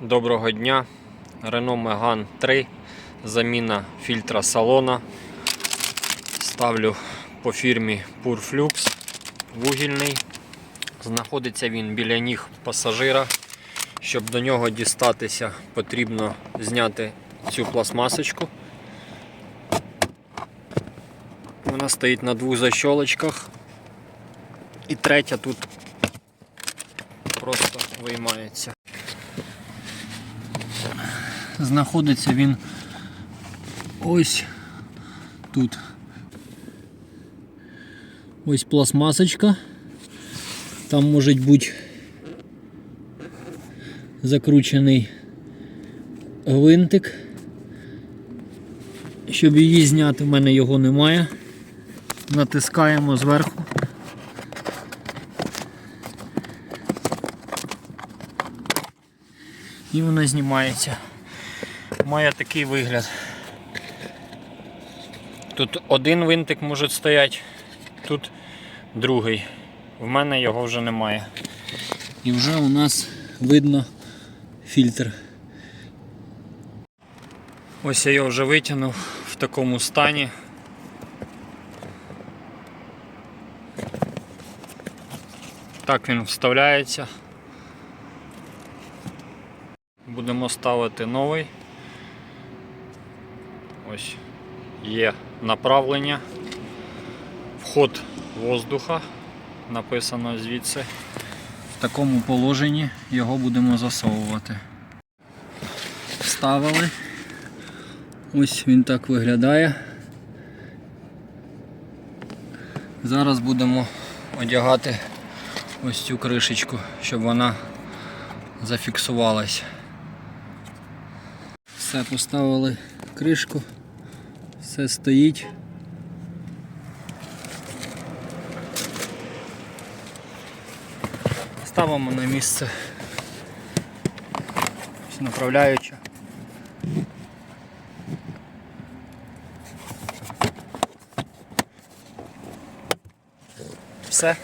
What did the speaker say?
Доброго дня. Renault Megane 3. Заміна фільтра салона. Ставлю по фірмі Purflux вугільний. Знаходиться він біля ніг пасажира. Щоб до нього дістатися, потрібно зняти цю пластмасочку. Вона стоїть на двох защолочках. І третя тут просто виймається. Знаходиться він ось тут. Ось пластмасочка. Там може бути закручений гвинтик. Щоб її зняти, в мене його немає. Натискаємо зверху. І вона знімається. Має такий вигляд. Тут один винтик може стояти, тут другий. В мене його вже немає. І вже у нас видно фільтр. Ось я його вже витягнув в такому стані. Так він вставляється. Будемо ставити новий. Ось є направлення, вход воздуха, написано звідси. В такому положенні його будемо засовувати. Вставили. Ось він так виглядає. Зараз будемо одягати ось цю кришечку, щоб вона зафіксувалась. Все, поставили кришку, все стоїть. Ставимо на місце Ось направляюча. Все.